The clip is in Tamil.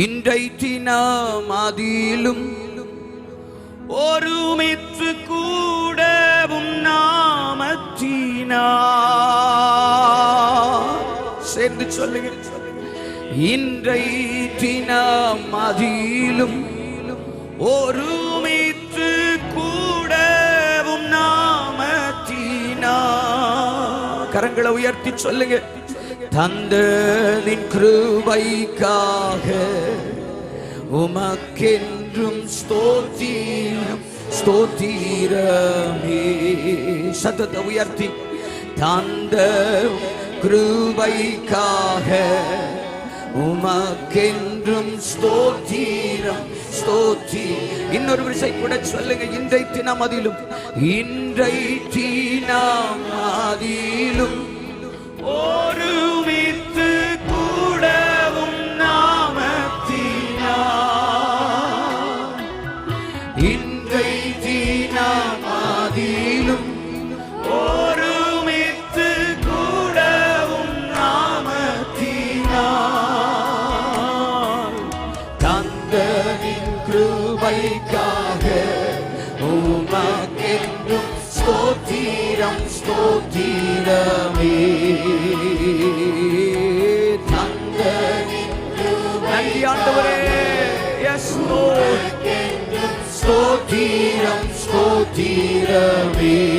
இன்றைக்கு நாம் அதிலும் ஒருமித்து கூடவும் நாமத்தினா சேர்ந்து சொல்லுங்க. இன்றைக்கு நாம் அதிலும் ஒருமித்து கூடவும் நாமத்தினா கரங்களை உயர்த்தி சொல்லுங்க. தந்த நின் கிருபைக்காக உமக்கென்றும் ஸ்தோத்திரம் ஸ்தோத்திரமே. சத்தத்தை உயர்த்தி. தந்த கிருபைக்காக உமக்கென்றும் ஸ்தோத்திரம் ஸ்தோத்தி. இன்னொரு விஷயம் கூட சொல்லுங்க. இன்றைக்கு நாம் அதிலும் இன்றைக்கு நாம் அதிலும். நாம் அதிலும் ஒருமித்து கூடவும் நாமத்தினா தந்தனின் கிருபைக்காக உமக்கென்றும் ஸ்தோத்திரம் ஸ்தோத்திரமே. தந்தனின் நன்றி ஆண்டவரே. எஸ் ஸ்தோத்திரம் ஸ்தோத்திரமே.